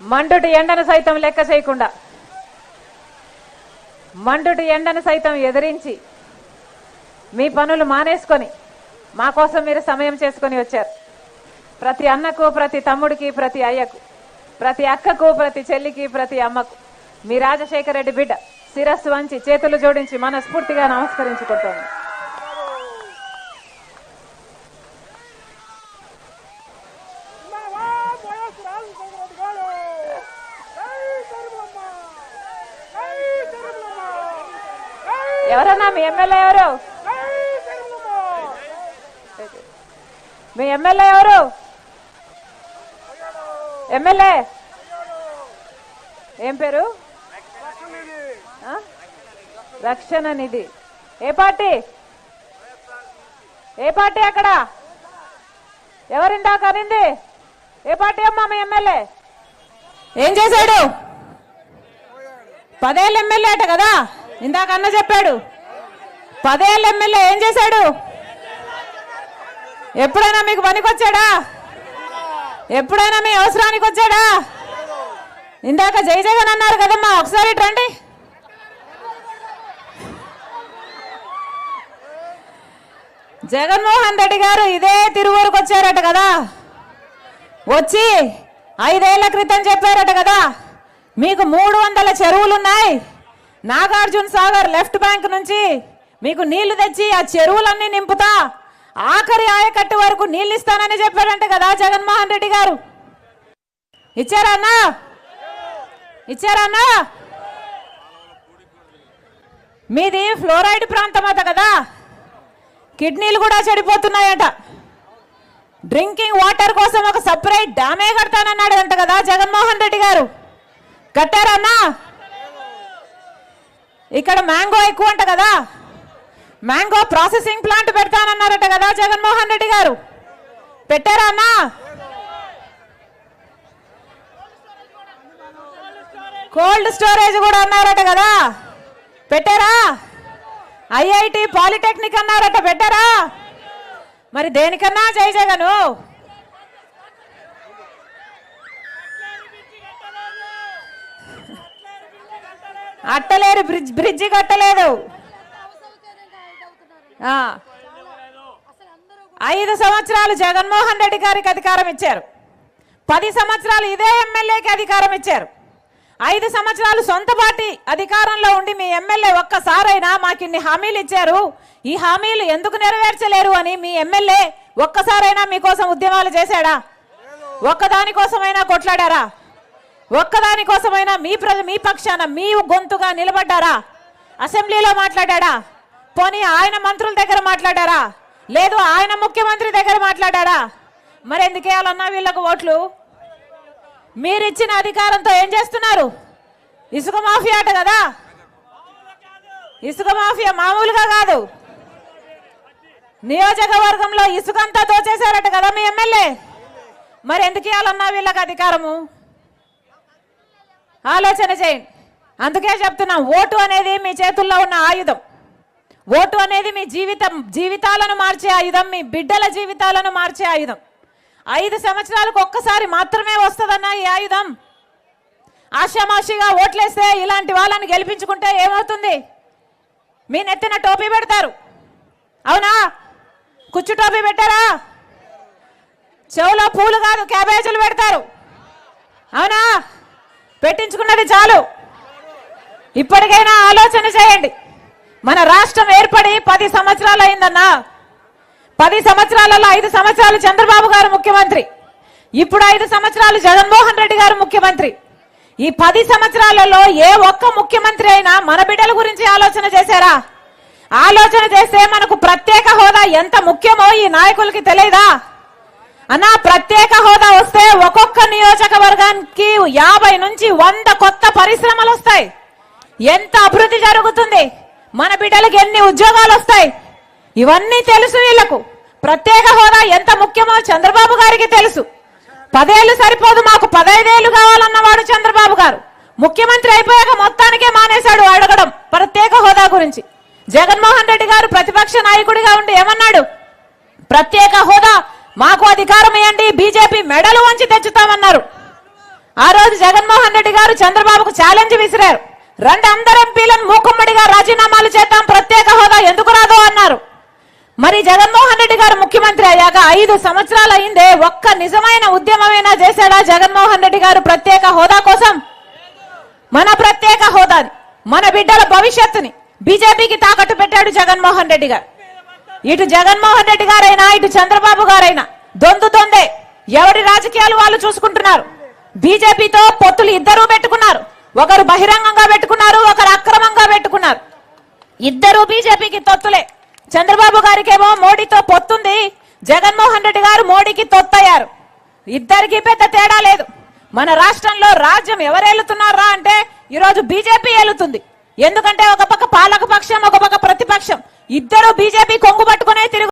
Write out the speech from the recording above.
మండుటి ఎండను సైతం లెక్క చేయకుండా. మండుటి ఎండను సైతం ఎదిరించి మీ పనులు మానేసుకొని మా కోసం మీరు సమయం చేసుకొని వచ్చారు. ప్రతి అన్నకు ప్రతి తమ్ముడికి ప్రతి అయ్యకు ప్రతి అక్కకు ప్రతి చెల్లికి ప్రతి అమ్మకు మీ రాజశేఖర రెడ్డి బిడ్డ శిరస్సు వంచి చేతులు జోడించి మనస్ఫూర్తిగా నమస్కరించుకుంటాను జిందాబాద్ వైఎస్ రాజశేఖర రెడ్డి గారు జై తిరుమలమ్మ జై తిరుమలమ్మ జై ఎవరన్నా మీ ఎమ్మెల్యే ఎవరు? మీ ఎమ్మెల్యే ఎవరు? ఎమ్మెల్యే? ఏం పేరు? ఆ? రక్షణ నిధి. ఏ పార్టీ? ఏ పార్టీ అక్కడ? ఎవరిందా కనింది ఏ పార్టీ అమ్మా మీ ఎమ్మెల్యే? ఏం చేశాడు? పదేళ్ళు ఎమ్మెల్యే అట కదా? ఇందాక అన్న చెప్పాడు. పదేళ్ళు ఎమ్మెల్యే ఏం చేశాడు? ఎప్పుడైనా మీకు పనికొచ్చాడా? ఎప్పుడైనా మీ అవసరానికి వచ్చాడా? ఇందాక జై జగన్ అన్నారు కదమ్మా ఒకసారి రండి. జగన్మోహన్ రెడ్డి గారు ఇదే తిరువూరుకు వచ్చారట కదా. వచ్చి ఐదేళ్ళ క్రితం చెప్పారట కదా. మీకు మూడు వందల చెరువులున్నాయి. నాగార్జున సాగర్ లెఫ్ట్ బ్యాంక్ నుంచి మీకు నీళ్ళు తెచ్చి ఆ చెరువులన్నీ నింపుతా. ఆఖరి ఆయకట్టు వరకు నీళ్ళు ఇస్తానని చెప్పారంట కదా జగన్మోహన్ రెడ్డి గారు. ఇచ్చారా అన్నా? ఇచ్చారా అన్నా? మీది ఫ్లోరైడ్ ప్రాంతం అట కదా. కిడ్నీలు కూడా చెడిపోతున్నాయట. డ్రింకింగ్ వాటర్ కోసం ఒక సపరేట్ డ్యామే కడతానన్నాడు అంట కదా జగన్మోహన్ రెడ్డి గారు. కట్టారా అన్నా? ఇక్కడ మ్యాంగో ఎక్కువ అంట కదా. మ్యాంగో ప్రాసెసింగ్ ప్లాంట్ పెడతానన్నారట కదా జగన్మోహన్ రెడ్డి గారు. పెట్టారా అన్నా? కోల్డ్ స్టోరేజ్ కూడా అన్నారట కదా. పెట్టారా? ఐఐటి పాలిటెక్నిక్ అన్నారట పెట్టారా? మరి దేనికన్నా జై జగను? అట్టలేరు బ్రిడ్జ్ బ్రిడ్జి కట్టలేదు. ఐదు సంవత్సరాలు జగన్మోహన్ రెడ్డి గారికి అధికారం ఇచ్చారు. పది సంవత్సరాలు ఇదే ఎమ్మెల్యేకి అధికారం ఇచ్చారు. ఐదు సంవత్సరాలు సొంత పార్టీ అధికారంలో ఉండి మీ ఎమ్మెల్యే ఒక్కసారైనా మాకు ఇన్ని హామీలు ఇచ్చారు. ఈ హామీలు ఎందుకు నెరవేర్చలేరు అని మీ ఎమ్మెల్యే ఒక్కసారైనా మీకోసం ఉద్యమాలు చేశాడా? ఒక్కదానికోసమైనా కొట్లాడారా? ఒక్కదాని కోసమైనా మీ ప్రజ మీ పక్షాన మీ గొంతుగా నిలబడ్డారా? అసెంబ్లీలో మాట్లాడాడా? పోనీ ఆయన మంత్రుల దగ్గర మాట్లాడారా? లేదు ఆయన ముఖ్యమంత్రి దగ్గర మాట్లాడారా? మరి ఎందుకేయాలన్నా వీళ్ళకు ఓట్లు? మీరిచ్చిన అధికారంతో ఏం చేస్తున్నారు? ఇసుక మాఫియా అట కదా? ఇసుక మాఫియా మామూలుగా కాదు. నియోజకవర్గంలో ఇసుకంతా దోచేశారట కదా మీ ఎమ్మెల్యే? మరి ఎందుకు ఇవ్వాలన్నా వీళ్ళకి అధికారము? ఆలోచన చేయండి. అందుకే చెప్తున్నాం ఓటు అనేది మీ చేతుల్లో ఉన్న ఆయుధం. ఓటు అనేది మీ జీవితం జీవితాలను మార్చే ఆయుధం మీ బిడ్డల జీవితాలను మార్చే ఆయుధం. ఐదు సంవత్సరాలకు ఒక్కసారి మాత్రమే వస్తుందన్న ఈ ఆయుధం. ఆషామాషిగా ఓట్లేస్తే ఇలాంటి వాళ్ళని గెలిపించుకుంటే ఏమవుతుంది? మీ నెత్తిన టోపీ పెడతారు. అవునా? కుచ్చు టోపీ పెట్టారా? చెవులో పూలు కాదు క్యాబేజీలు పెడతారు. అవునా? పెట్టించుకున్నది చాలు. ఇప్పటికైనా ఆలోచన చేయండి. మన రాష్ట్రం ఏర్పడి పది సంవత్సరాలు అయిందన్నా. పది సంవత్సరాలలో ఐదు సంవత్సరాలు చంద్రబాబు గారు ముఖ్యమంత్రి. ఇప్పుడు ఐదు సంవత్సరాలు జగన్మోహన్ రెడ్డి గారు ముఖ్యమంత్రి. ఈ పది సంవత్సరాలలో ఏ ఒక్క ముఖ్యమంత్రి అయినా మన బిడ్డల గురించి ఆలోచన చేశారా? ఆలోచన చేస్తే మనకు ప్రత్యేక హోదా ఎంత ముఖ్యమో ఈ నాయకులకి తెలియదా? అన్నా ప్రత్యేక హోదా వస్తే ఒక్కొక్క నియోజకవర్గానికి యాభై నుంచి వంద కొత్త పరిశ్రమలు వస్తాయి. ఎంత అభివృద్ధి జరుగుతుంది? మన బిడ్డలకు ఎన్ని ఉద్యోగాలు వస్తాయి? ఇవన్నీ తెలుసు వీళ్ళకు ప్రత్యేక హోదా ఎంత ముఖ్యమో చంద్రబాబు గారికి తెలుసు. పదేళ్ళు సరిపోదు మాకు పదైదేళ్ళు కావాలన్నవాడు చంద్రబాబు గారు. ముఖ్యమంత్రి అయిపోయాక మొత్తానికే మానేశాడు అడగడం. ప్రత్యేక హోదా గురించి. జగన్మోహన్ రెడ్డి గారు ప్రతిపక్ష నాయకుడిగా ఉండి ఏమన్నాడు? ప్రత్యేక హోదా మాకు అధికారం ఇవ్వండి బీజేపీ మెడలు వంచి తెచ్చుతామన్నారు. ఆ రోజు జగన్మోహన్ రెడ్డి గారు చంద్రబాబుకు ఛాలెంజ్ విసిరారు. రెండు అందరు ఎంపీలను మూకుమ్మడిగా రాజీనామాలు చేద్దాం ప్రత్యేక హోదా ఎందుకు రాదో అన్నారు. మరి జగన్మోహన్ రెడ్డి గారు ముఖ్యమంత్రి అయ్యాక ఐదు సంవత్సరాలు అయిందే ఒక్క నిజమైన ఉద్యమమైనా చేశాడా జగన్మోహన్ రెడ్డి గారు ప్రత్యేక హోదా కోసం? మన ప్రత్యేక హోదాని మన బిడ్డల భవిష్యత్తుని బీజేపీకి తాకట్టు పెట్టాడు జగన్మోహన్ రెడ్డి గారు. ఇటు జగన్మోహన్ రెడ్డి గారైనా ఇటు చంద్రబాబు గారైనా దొందు దొందే. ఎవరి రాజకీయాలు వాళ్ళు చూసుకుంటున్నారు? బీజేపీతో పొత్తులు ఇద్దరూ పెట్టుకున్నారు. ఒకరు బహిరంగంగా పెట్టుకున్నారు ఒకరు అక్రమంగా పెట్టుకున్నారు. ఇద్దరు బీజేపీకి తొత్తులే. చంద్రబాబు గారికేమో మోడీతో పొత్తుంది. జగన్మోహన్ రెడ్డి గారు మోడీకి తొత్తయ్యారు. ఇద్దరికి పెద్ద తేడా లేదు. మన రాష్ట్రంలో రాజ్యం ఎవరేలుతున్నారా అంటే ఈరోజు బీజేపీ ఏలుతుంది. ఎందుకంటే ఒక పక్క పాలక పక్షం ఒక పక్క ప్రతిపక్షం. ఇద్దరు బీజేపీ కొంగు పట్టుకునే తిరుగు